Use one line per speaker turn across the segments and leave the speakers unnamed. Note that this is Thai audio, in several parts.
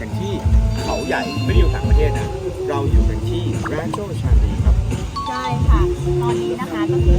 กัน
ที่เขาใหญ่ไม่ได้อยู่ต่างประเทศนะ เราอยู่กันที่แรนโชชานีครับ
ใช่ค่ะ ตอนนี้นะคะก็คือ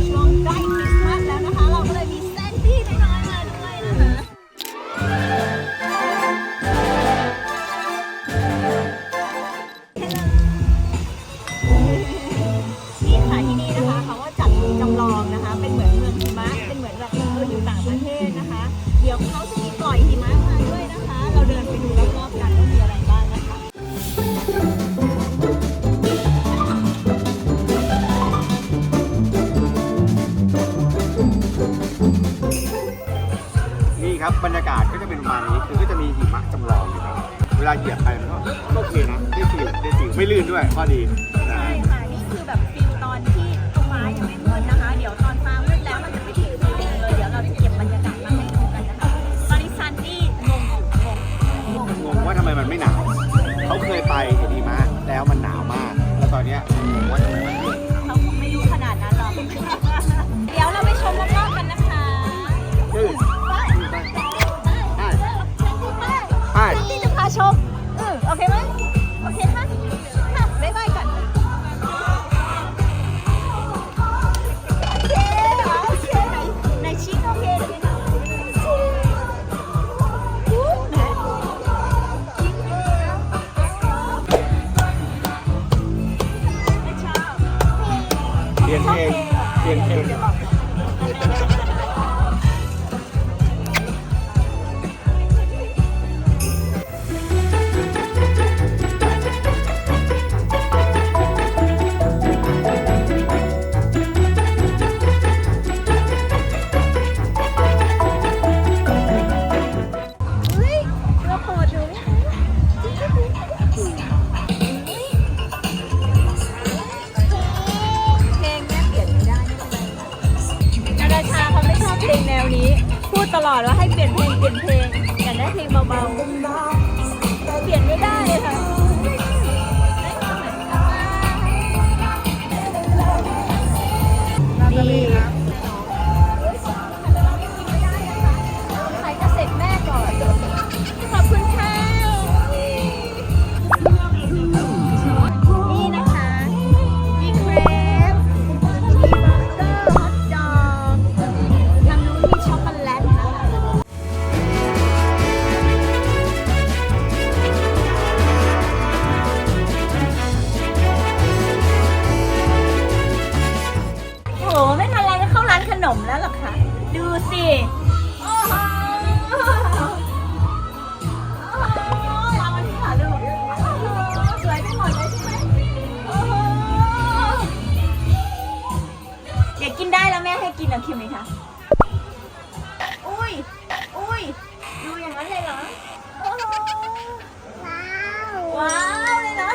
บบรรยากา
ศก็จะเป็นประมาณนี้คือก็จะมีหิมะจำลองอยู่ครับเวลาเหยียบไปมันก็ก็โอเคนะได้ฟิลได้ฟิลไม่ลื่นด้วยข้อดีนะ
ใช่ค่ะ นี่คือแบบฟิลตอนที่ฟ้ายังไม่มืดนะคะ เดี๋ยวตอนฟ้ามืดแล้วมันจะไม่ถึงฟิลเลย เดี๋ยวเราจะเก็บบรรยากาศมาให้ดูกันนะคะตอนนี้ซันนี่งงงงงง
งงว่าทำไมมันไม่หนาว เปลี่ยน
เพล
งเปลี่ยนเพลง
ให้เปลี่ยนเพลงเปลี่ยนเพลงอยากได้เพลงเบาๆเปลี่ยนไม่ได้ คิวไหมคะ อุ้ย อุ้ย ดูอย่างนั้นเลยเหรอ โอ้โหว้าวว้าวเลยนะ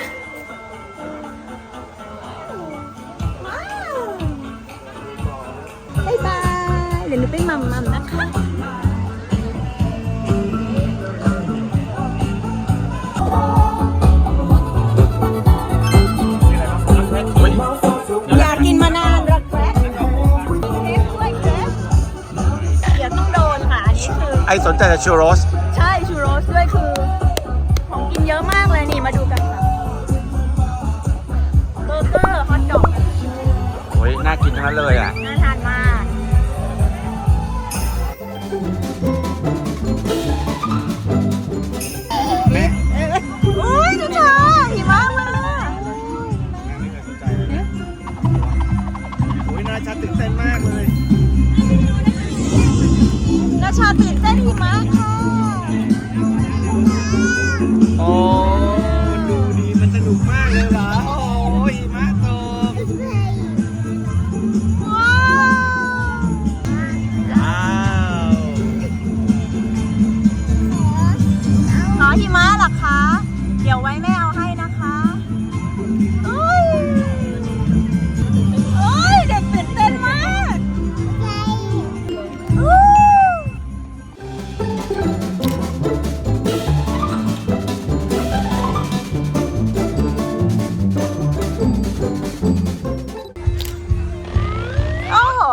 ว้าวบายบาย เดี๋ยวหนูไปมัมมัมนะคะ
ไอสนใจแต่ชูโรส
ใช่ชูโรสด้วยคือ ของกินเยอะมากเลยนี่มาดูกันค่ะเบอร์เกอร์ฮอทดอก
โอ้ยน่ากินทั้งนั้นเลยอะ
น่าท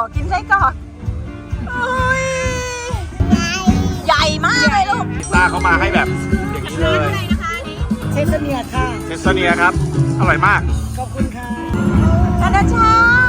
อ
กกินไส้กรอกอุ๊ยใหญ่มากเลยลูก
พิซซ่าเขามาให้แบบอย่างนี้เลย
เชสเนียค่ะ
เซสเนียครับ อร่อยมาก
ขอบคุณค่ะ
ธนชา
ติ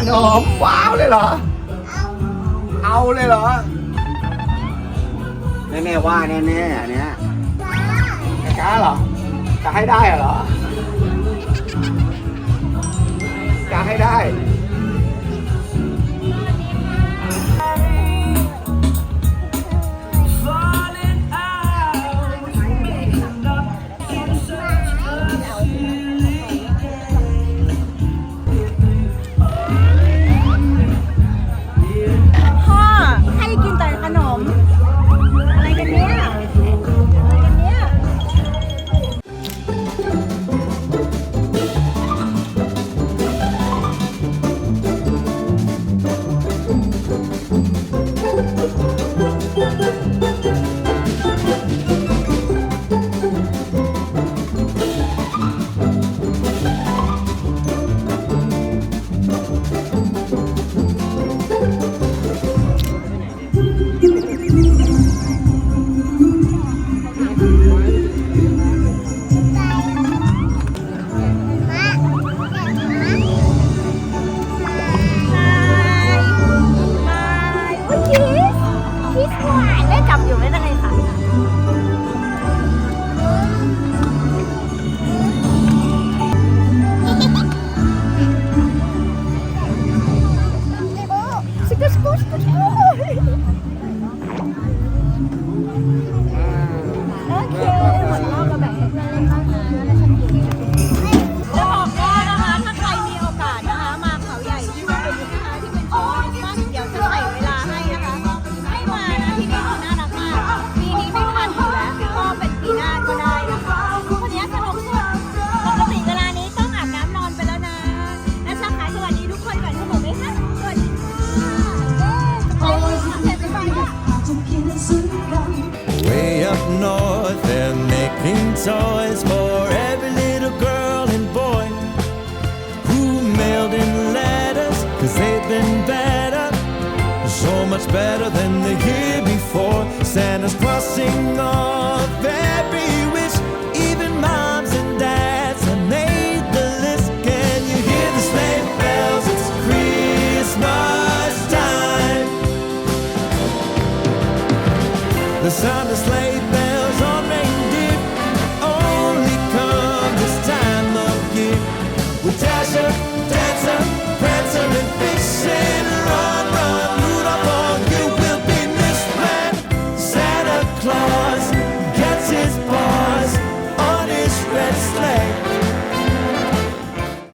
นหอมว้าวเลยเหรอ เอาเลยเหรอ แน่แน่ว่าแน่แน่นี่ยช้าเหรอ จะให้ได้เหรอ จะให้ได้
north. They're making toys for every little girl and boy who mailed in letters, cause they've been better, so much better than the year before. Santa's crossing on.